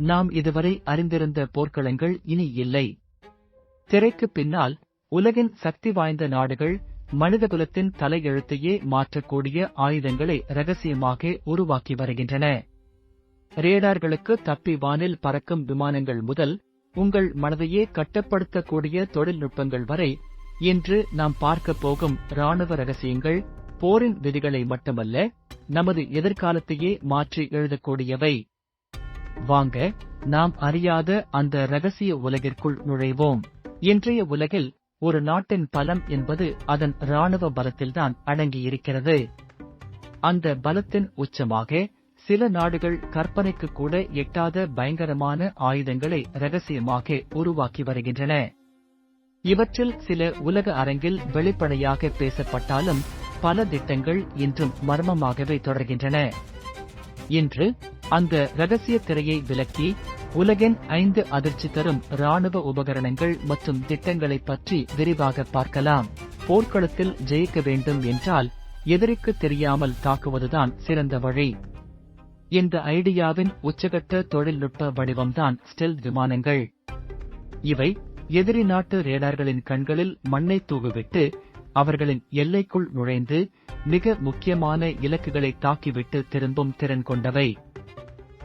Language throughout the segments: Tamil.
நாம் இதுவரை அறிந்திருந்த போர்க்களங்கள் இனி இல்லை. திரைக்கு பின்னால் உலகின் சக்தி வாய்ந்த நாடுகள் மனிதகுலத்தின் தலையெழுத்தையே மாற்றக்கூடிய ஆயுதங்களை ரகசியமாக உருவாக்கி வருகின்றன. ரேடார்களுக்கு தப்பி வானில் பறக்கும் விமானங்கள் முதல் உங்கள் மனதையே கட்டப்படுத்தக்கூடிய தொழில்நுட்பங்கள் வரை இன்று நாம் பார்க்கப் போகும் ராணுவ ரகசியங்கள் போரின் விதிகளை மட்டுமல்ல நமது எதிர்காலத்தையே மாற்றி எழுதக்கூடியவை. வாங்க நாம் அறியாத அந்த ரகசிய உலகிற்குள் நுழைவோம். இன்றைய உலகில் ஒரு நாட்டின் பலம் என்பது அதன் ராணுவ பலத்தில்தான் அடங்கியிருக்கிறது. அந்த பலத்தின் உச்சமாக சில நாடுகள் கற்பனைக்கு கூட எட்டாத பயங்கரமான ஆயுதங்களை ரகசியமாக உருவாக்கி வருகின்றன. இவற்றில் சில உலக அரங்கில் வெளிப்படையாக பேசப்பட்டாலும் பல திட்டங்கள் இன்றும் மர்மமாகவே தொடர்கின்றன. இன்று அந்த ரகசிய திரையை விலக்கி உலகின் ஐந்து அதிர்ச்சி தரும் ராணுவ உபகரணங்கள் மற்றும் திட்டங்களை பற்றி விரிவாக பார்க்கலாம். போர்க்களத்தில் ஜெயிக்க வேண்டும் என்றால் எதிரிக்கு தெரியாமல் தாக்குவதுதான் சிறந்த வழி. இந்த ஐடியாவின் உச்சகட்ட தொழில்நுட்ப வடிவம்தான் ஸ்டெல் விமானங்கள். இவை எதிரி நாட்டு ரேடார்களின் கண்களில் மண்ணை தூவிவிட்டு அவர்களின் எல்லைக்குள் நுழைந்து மிக முக்கியமான இலக்குகளை தாக்கிவிட்டு திரும்பும் திறன் கொண்டவை.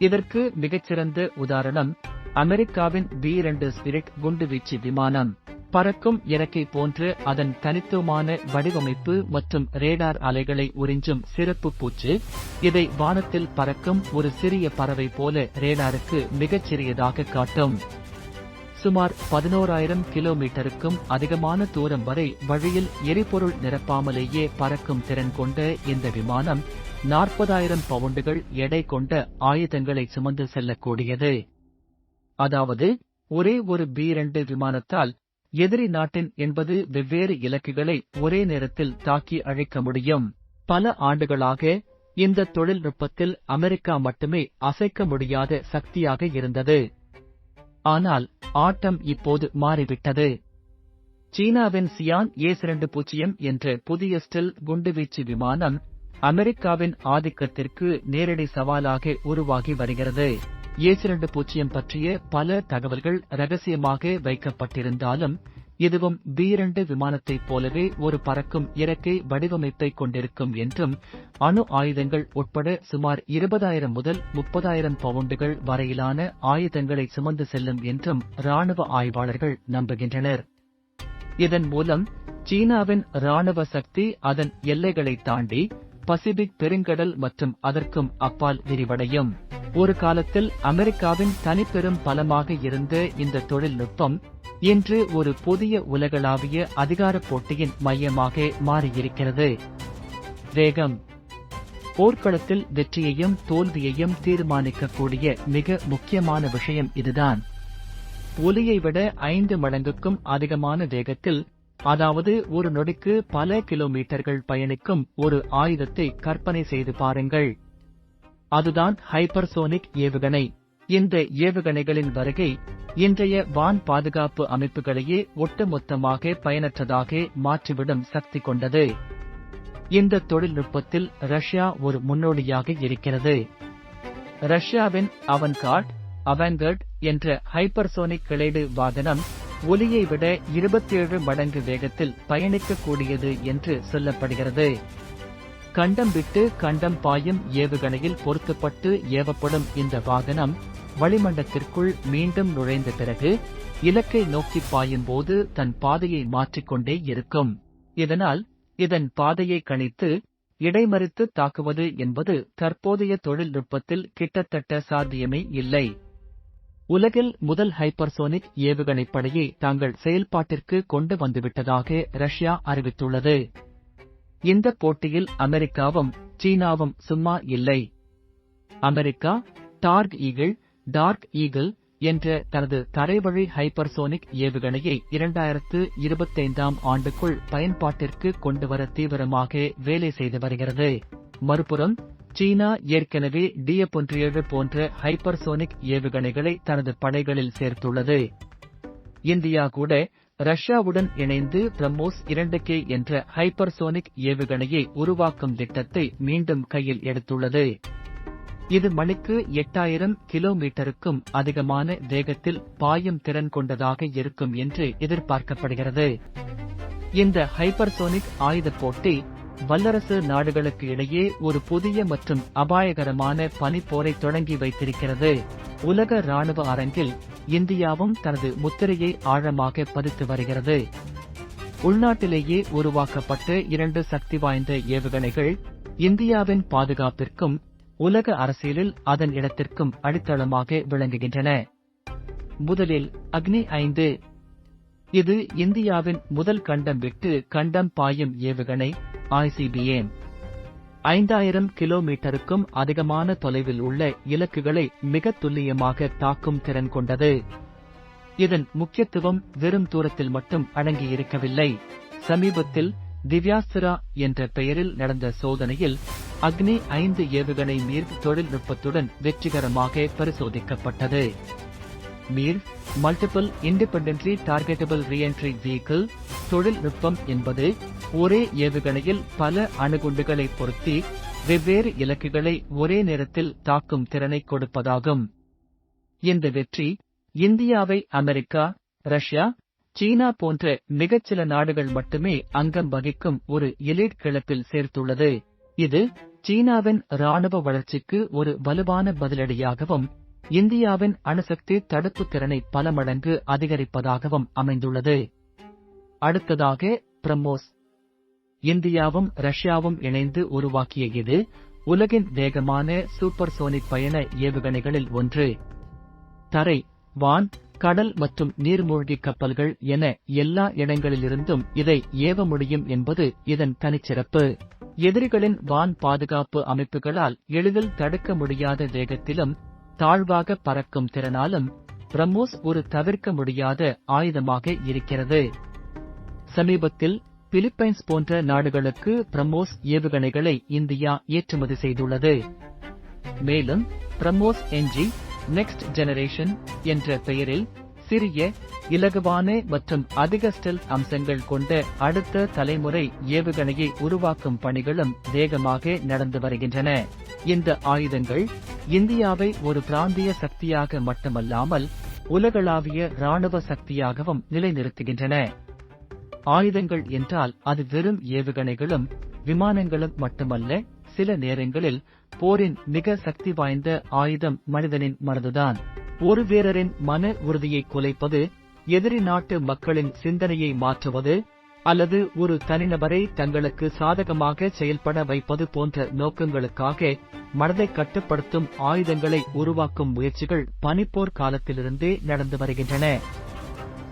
இதற்கு மிகச்சிறந்த உதாரணம் அமெரிக்காவின் பி இரண்டு ஸ்பிரிட் குண்டுவீச்சு விமானம். பறக்கும் இறக்கை போன்று அதன் தனித்துவமான வடிவமைப்பு மற்றும் ரேடார் அலைகளை உறிஞ்சும் சிறப்பு பூச்சு. இதை வானத்தில் பறக்கும் ஒரு சிறிய பறவை போல ரேடாருக்கு மிகச்சிறியதாக காட்டும். சுமார் பதினோராயிரம் கிலோமீட்டருக்கும் அதிகமான தூரம் வரை வழியில் எரிபொருள் நிரப்பாமலேயே பறக்கும் திறன் கொண்ட இந்த விமானம் நாற்பதாயிரம் பவுண்டுகள் எடை கொண்ட ஆயுதங்களை சுமந்து செல்லக்கூடியது. அதாவது ஒரே ஒரு பி இரண்டு விமானத்தால் எதிரி நாட்டின் எண்பது வெவ்வேறு இலக்குகளை ஒரே நேரத்தில் தாக்கி அழைக்க முடியும். பல ஆண்டுகளாக இந்த தொழில்நுட்பத்தில் அமெரிக்கா மட்டுமே அசைக்க முடியாத சக்தியாக இருந்தது. ஆனால் ஆட்டம் இப்போது மாறிவிட்டது. சீனாவின் சியான் ஏஸ் இரண்டு பூஜ்ஜியம் என்ற புதிய ஸ்டில் குண்டுவீச்சு விமானம் அமெரிக்காவின் ஆதிக்கத்திற்கு நேரடி சவாலாக உருவாகி வருகிறது. ஏசிரண்டு பூச்சியம் பற்றிய பல தகவல்கள் ரகசியமாக வைக்கப்பட்டிருந்தாலும் இதுவும் பி இரண்டு விமானத்தைப் போலவே ஒரு பறக்கும் இறக்கை வடிவமைப்பை கொண்டிருக்கும் என்றும் அணு ஆயுதங்கள் உட்பட சுமார் இருபதாயிரம் முதல் முப்பதாயிரம் பவுண்டுகள் வரையிலான ஆயுதங்களை சுமந்து செல்லும் என்றும் ராணுவ ஆய்வாளர்கள் நம்புகின்றனர். இதன் மூலம் சீனாவின் ராணுவ சக்தி அதன் எல்லைகளை தாண்டி பசிபிக் பெருங்கடல் மற்றும் அதற்கும் அப்பால் விரிவடையும். ஒரு காலத்தில் அமெரிக்காவின் தனிப்பெரும் பலமாக இருந்த இந்த தொழில்நுட்பம் இன்று ஒரு புதிய உலகளாவிய அதிகார போட்டியின் மையமாக மாறியிருக்கிறது. வேகம். போர்க்களத்தில் வெற்றியையும் தோல்வியையும் தீர்மானிக்கக்கூடிய மிக முக்கியமான விஷயம் இதுதான். ஒலியை விட ஐந்து மடங்குக்கும் அதிகமான வேகத்தில் அதாவது ஒரு நொடிக்கு பல கிலோமீட்டர்கள் பயணிக்கும் ஒரு ஆயுதத்தை கற்பனை செய்து பாருங்கள். அதுதான் ஹைப்பர்சோனிக் ஏவுகணை. இந்த ஏவுகணைகளின் வருகை இன்றைய வான் பாதுகாப்பு அமைப்புகளையே ஒட்டுமொத்தமாக பயனற்றதாக மாற்றிவிடும் சக்தி கொண்டது. இந்த தொழில்நுட்பத்தில் ரஷ்யா ஒரு முன்னோடியாக இருக்கிறது. ரஷ்யாவின் அவன்கார்ட் அவங்கர்ட் என்ற ஹைப்பர்சோனிக் கிளைடு வாகனம் ஒலியை விட இருபத்தேழு மடங்கு வேகத்தில் பயணிக்கக்கூடியது என்று சொல்லப்படுகிறது. கண்டம் விட்டு கண்டம் பாயும் ஏவுகணையில் பொருத்தப்பட்டு ஏவப்படும் இந்த வாகனம் வளிமண்டத்திற்குள் மீண்டும் நுழைந்த பிறகு இலக்கை நோக்கி பாயும் போது தன் பாதையை மாற்றிக்கொண்டே இருக்கும். இதனால் இதன் பாதையை கணித்து இடைமறித்து தாக்குவது என்பது தற்போதைய தொழில்நுட்பத்தில் கிட்டத்தட்ட சாத்தியமே இல்லை. உலகில் முதல் ஹைப்பர்சோனிக் ஏவுகணை படையை தாங்கள் செயல்பாட்டிற்கு கொண்டு வந்துவிட்டதாக ரஷ்யா அறிவித்துள்ளது. இந்த போட்டியில் அமெரிக்காவும் சீனாவும் சும்மா இல்லை. America dark eagle dark eagle என்ற தனது தரைவழி ஹைப்பர்சோனிக் ஏவுகணையை இரண்டாயிரத்து இருபத்தைந்தாம் ஆண்டுக்குள் பயன்பாட்டிற்கு கொண்டுவர தீவிரமாக வேலை செய்து வருகிறது. மறுபுறம் சீனா ஏற்கனவே டிஎப்பொன்றியேழு போன்ற ஹைப்பர்சோனிக் ஏவுகணைகளை தனது படைகளில் சேர்த்துள்ளது. இந்தியா கூட ரஷ்யாவுடன் இணைந்து பிரம்மோஸ் இரண்டு கே என்ற ஹைப்பர்சோனிக் ஏவுகணையை உருவாக்கும் திட்டத்தை மீண்டும் கையில் எடுத்துள்ளது. இது மணிக்கு எட்டாயிரம் கிலோமீட்டருக்கும் அதிகமான வேகத்தில் பாயும் திறன் கொண்டதாக இருக்கும் என்று எதிர்பார்க்கப்படுகிறது. இந்த ஹைப்பர்சோனிக் ஆயுதப் போட்டி வல்லரசு நாடுகளுக்கு இடையே ஒரு புதிய மற்றும் அபாயகரமான பனிப்போரை தொடங்கி வைத்திருக்கிறது. உலக ராணுவ அரங்கில் இந்தியாவும் தனது முத்திரையை ஆழமாக பதித்து வருகிறது. உள்நாட்டிலேயே உருவாக்கப்பட்ட இரண்டு சக்தி வாய்ந்த ஏவுகணைகள் இந்தியாவின் பாதுகாப்பிற்கும் உலக அரசியலில் அதன் இடத்திற்கும் அடித்தளமாக விளங்குகின்றன. முதலில் அக்னி ஐந்து இது இந்தியாவின் முதல் கண்டம் விட்டு கண்டம் பாயும் ஏவுகணை ஐசிபிஎம் ஐந்தாயிரம் கிலோமீட்டருக்கும் அதிகமான தொலைவில் உள்ள இலக்குகளை மிக துல்லியமாக தாக்கும் திறன் கொண்டது. இதன் முக்கியத்துவம் வெறும் தூரத்தில் மட்டும் அடங்கியிருக்கவில்லை. சமீபத்தில் திவ்யாஸ்திரா என்ற பெயரில் நடந்த சோதனையில் அக்னி ஐந்து ஏவுகணை மீர் தொழில்நுட்பத்துடன் வெற்றிகரமாக பரிசோதிக்கப்பட்டது. MIRV multiple independently targetable reentry vehicle தொழில்நுட்பம் என்பது ஒரே ஏவுகணையில் பல அணுகுண்டுகளை பொருத்தி வெவ்வேறு இலக்குகளை ஒரே நேரத்தில் தாக்கும் திறனை கொடுப்பதாகும். இந்த வெற்றி இந்தியாவை அமெரிக்கா ரஷ்யா சீனா போன்ற மிகச்சில நாடுகள் மட்டுமே அங்கம் வகிக்கும் ஒரு எலிட் கிளப்பில் சேர்த்துள்ளது. இது சீனாவின் ராணுவ வளர்ச்சிக்கு ஒரு வலுவான பதிலடியாகவும் இந்தியாவின் அணுசக்தி தடுப்பு திறனை பல மடங்கு அதிகரிப்பதாகவும் அமைந்துள்ளது. அடுத்ததாக பிரம்மோஸ். இந்தியாவும் ரஷ்யாவும் இணைந்து உருவாக்கிய இது உலகின் வேகமான சூப்பர்சோனிக் பயண ஏவுகணைகளில் ஒன்று. தரை வான் கடல் மற்றும் நீர்மூழ்கி கப்பல்கள் என எல்லா இடங்களிலிருந்தும் இதை ஏவ முடியும் என்பது இதன் தனிச்சிறப்பு. எதிரிகளின் வான் பாதுகாப்பு அமைப்புகளால் எளிதில் தடுக்க முடியாத வேகத்திலும் தாழ்வாக பறக்கும் திறனாலும் பிரம்மோஸ் ஒரு தவிர்க்க முடியாத ஆயுதமாக இருக்கிறது. சமீபத்தில் பிலிப்பைன்ஸ் போன்ற நாடுகளுக்கு பிரம்மோஸ் ஏவுகணைகளை இந்தியா ஏற்றுமதி செய்துள்ளது. மேலும் பிரம்மோஸ் என்ஜி நெக்ஸ்ட் ஜெனரேஷன் என்ற பெயரில் சிறிய இலகுவான மற்றும் அதிக ஸ்டெல் அம்சங்கள் கொண்ட அடுத்த தலைமுறை ஏவுகணையை உருவாக்கும் பணிகளும் வேகமாக நடந்து வருகின்றன. இந்த ஆயுதங்கள் இந்தியாவை ஒரு பிராந்திய சக்தியாக மட்டுமல்லாமல் உலகளாவிய ராணுவ சக்தியாகவும் நிலைநிறுத்துகின்றன. ஆயுதங்கள் என்றால் அது வெறும் ஏவுகணைகளும் விமானங்களும் மட்டுமல்ல சில நேரங்களில் போரின் மிக சக்தி வாய்ந்த ஆயுதம் மனிதனின் மனதுதான். ஒரு வீரரின் மன உறுதியை குலைப்பது எதிரி நாட்டு மக்களின் சிந்தனையை மாற்றுவது அல்லது ஒரு தனிநபரை தங்களுக்கு சாதகமாக செயல்பட வைப்பது போன்ற நோக்கங்களுக்காக மனதை கட்டுப்படுத்தும் ஆயுதங்களை உருவாக்கும் முயற்சிகள் பனிப்போர் காலத்திலிருந்தே நடந்து வருகின்றன.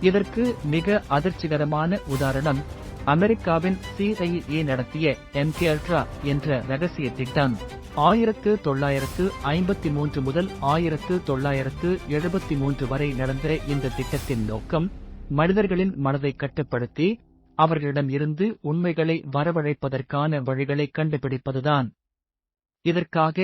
இதற்கு மிக அதிர்ச்சிகரமான உதாரணம் அமெரிக்காவின் சிஐஏ நடத்திய எம்கேல்ட்ரா என்ற ரகசிய திட்டம். ஆயிரத்து தொள்ளாயிரத்து ஐம்பத்தி மூன்று முதல் ஆயிரத்து தொள்ளாயிரத்து எழுபத்தி மூன்று வரை நடந்த இந்த திட்டத்தின் நோக்கம் மனிதர்களின் மனதை கட்டுப்படுத்தி அவர்களிடம் இருந்து உண்மைகளை வரவழைப்பதற்கான வழிகளை கண்டுபிடிப்பதுதான். இதற்காக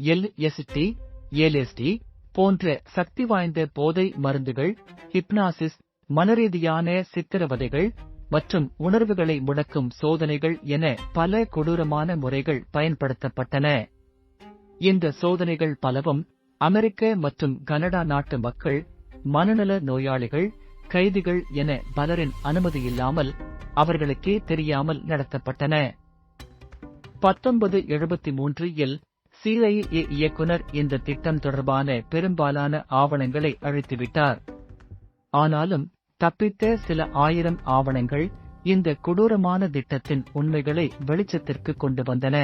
எல்எஸ்டி எல்எஸ்டி போன்ற சக்தி வாய்ந்த போதை மருந்துகள் ஹிப்னாசிஸ் மனரீதியான சித்திரவதைகள் மற்றும் உணர்வுகளை முடக்கும் சோதனைகள் என பல கொடூரமான முறைகள் பயன்படுத்தப்பட்டன. இந்த சோதனைகள் பலவும் அமெரிக்க மற்றும் கனடா நாட்டு மக்கள் மனநல நோயாளிகள் கைதிகள் என பலரின் அனுமதி இல்லாமல் அவர்களுக்கே தெரியாமல் நடத்தப்பட்டன. பத்தொன்பது எழுபத்தி மூன்று இல் சிஐஏ இயக்குனர் இந்த திட்டம் தொடர்பான பெரும்பாலான ஆவணங்களை அழித்துவிட்டார். ஆனாலும் தப்பித்த சில ஆயிரம் ஆவணங்கள் இந்த கொடூரமான திட்டத்தின் உண்மைகளை வெளிச்சத்திற்கு கொண்டு வந்தன.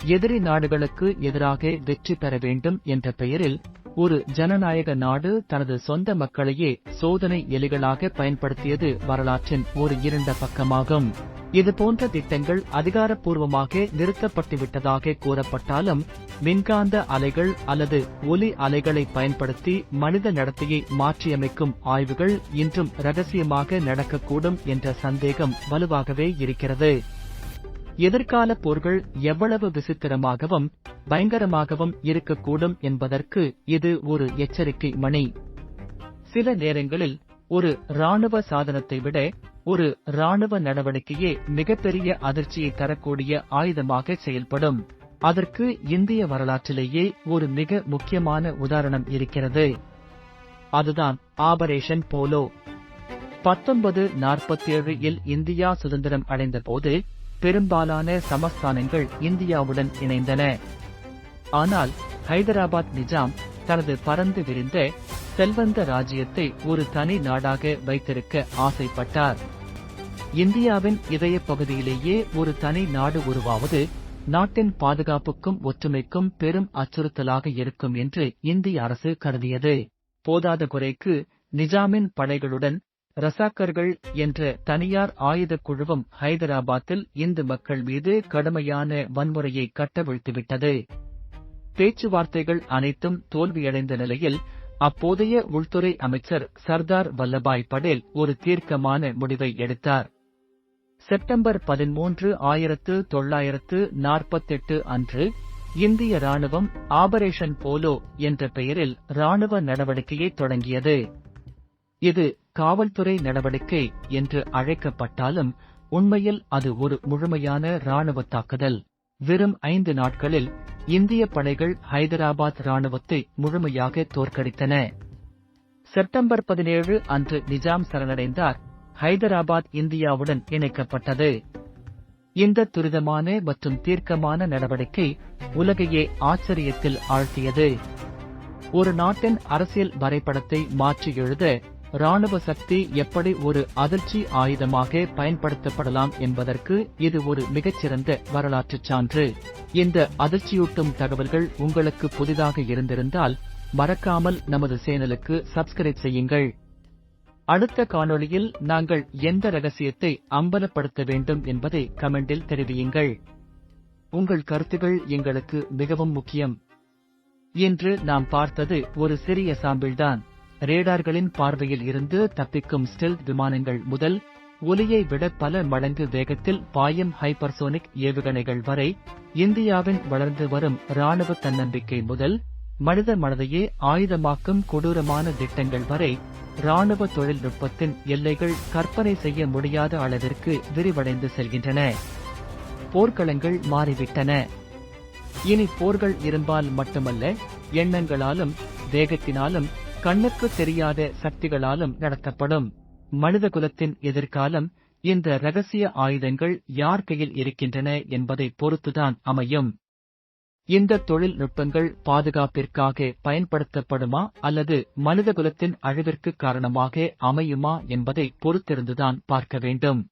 எதிரி நாடுகளுக்கு எதிராக வெற்றி பெற வேண்டும் என்ற பெயரில் ஒரு ஜனநாயக நாடு தனது சொந்த மக்களையே சோதனை எலிகளாக பயன்படுத்தியது வரலாற்றின் ஒரு இருண்ட பக்கமாகும். இதுபோன்ற திட்டங்கள் அதிகாரப்பூர்வமாக நிறுத்தப்பட்டுவிட்டதாக கூறப்பட்டாலும் மின்காந்த அலைகள் அல்லது ஒலி அலைகளை பயன்படுத்தி மனித நடத்தையை மாற்றியமைக்கும் ஆய்வுகள் இன்றும் ரகசியமாக நடக்கக்கூடும் என்ற சந்தேகம் வலுவாகவே இருக்கிறது. எதிர்கால போர்கள் எவ்வளவு விசித்திரமாகவும் பயங்கரமாகவும் இருக்கக்கூடும் என்பதற்கு இது ஒரு எச்சரிக்கை மணி. சில நேரங்களில் ஒரு ராணுவ சாதனத்தை விட ஒரு ராணுவ நடவடிக்கையே மிகப்பெரிய அதிர்ச்சியை தரக்கூடிய ஆயுதமாக செயல்படும். அதற்கு இந்திய வரலாற்றிலேயே ஒரு மிக முக்கியமான உதாரணம் இருக்கிறது. அதுதான் ஆபரேஷன் போலோ. பத்தொன்பது நாற்பத்தேழு இல் இந்தியா சுதந்திரம் அடைந்தபோது பெரும்பாலான சமஸ்தானங்கள் இந்தியாவுடன் இணைந்தன. ஆனால் ஹைதராபாத் நிஜாம் தனது பறந்து விரிந்த செல்வந்த ராஜ்யத்தை ஒரு தனி நாடாக வைத்திருக்க ஆசைப்பட்டார். இந்தியாவின் இதய பகுதியிலேயே ஒரு தனி நாடு உருவாவது நாட்டின் பாதுகாப்புக்கும் ஒற்றுமைக்கும் பெரும் அச்சுறுத்தலாக இருக்கும் என்று இந்திய அரசு கருதியது. போதாத குறைக்கு நிஜாமின் படைகளுடன் ரசாக்கர்கள் என்ற தனியார் ஆயுதக் குழுவும் ஹைதராபாத்தில் இந்து மக்கள் மீது கடுமையான வன்முறையை கட்டவிழ்த்துவிட்டது. பேச்சுவார்த்தைகள் அனைத்தும் தோல்வியடைந்த நிலையில் அப்போதைய உள்துறை அமைச்சர் சர்தார் வல்லபாய் படேல் ஒரு தீர்க்கமான முடிவை எடுத்தார். செப்டம்பர் பதிமூன்று ஆயிரத்து தொள்ளாயிரத்து நாற்பத்தெட்டு அன்று இந்திய ராணுவம் ஆபரேஷன் போலோ என்ற பெயரில் ராணுவ நடவடிக்கையை தொடங்கியது. இது காவல்துறை நடவடிக்கை என்று அழைக்கப்பட்டாலும் உண்மையில் அது ஒரு முழுமையான ராணுவ தாக்குதல். வெறும் ஐந்து நாட்களில் இந்திய படைகள் ஹைதராபாத் ராணுவத்தை முழுமையாக தோற்கடித்தன. செப்டம்பர் பதினேழு அன்று நிஜாம் சரணடைந்தார். ஹைதராபாத் இந்தியாவுடன் இணைக்கப்பட்டது. இந்த துரிதமான மற்றும் தீர்க்கமான நடவடிக்கை உலகையே ஆச்சரியத்தில் ஆழ்த்தியது. ஒரு நாட்டின் அரசியல் வரைபடத்தை மாற்றி எழுத ராணுவ சக்தி எப்படி ஒரு அதிர்ச்சி ஆயுதமாக பயன்படுத்தப்படலாம் என்பதற்கு இது ஒரு மிகச்சிறந்த வரலாற்றுச் சான்று. இந்த அதிர்ச்சியூட்டும் தகவல்கள் உங்களுக்கு புதிதாக இருந்திருந்தால் மறக்காமல் நமது சேனலுக்கு சப்ஸ்கிரைப் செய்யுங்கள். அடுத்த காணொளியில் நாங்கள் எந்த ரகசியத்தை அம்பலப்படுத்த வேண்டும் என்பதை கமெண்டில் தெரிவியுங்கள். உங்கள் கருத்துகள் எங்களுக்கு மிகவும் முக்கியம். இன்று நாம் பார்த்தது ஒரு சிறிய சாம்பிள்தான். ரேடார்களின் பார்வையில் இருந்து தப்பிக்கும் ஸ்டெல்த் விமானங்கள் முதல் ஒலியை விட பல மடங்கு வேகத்தில் பாயும் ஹைப்பர்சோனிக் ஏவுகணைகள் வரை இந்தியாவின் வளர்ந்து வரும் ராணுவ தன்னம்பிக்கை முதல் மனித மனதையே ஆயுதமாக்கும் கொடூரமான திட்டங்கள் வரை ராணுவ தொழில்நுட்பத்தின் எல்லைகள் கற்பனை செய்ய முடியாத அளவிற்கு விரிவடைந்து செல்கின்றன. போர்க்களங்கள் மாறிவிட்டன. இனி போர்கள் இரும்பால் மட்டுமல்ல எண்ணங்களாலும் வேகத்தினாலும் கண்ணுக்கு தெரியாத சக்திகளாலும் நடத்தப்படும். மனிதகுலத்தின் எதிர்காலம் இந்த ரகசிய ஆயுதங்கள் யார் கையில் இருக்கின்றன என்பதை பொறுத்துதான் அமையும். இந்த தொழில்நுட்பங்கள் பாதுகாப்பிற்காக பயன்படுத்தப்படுமா அல்லது மனிதகுலத்தின் அழிவிற்கு காரணமாக அமையுமா என்பதை பொறுத்திருந்துதான் பார்க்க வேண்டும்.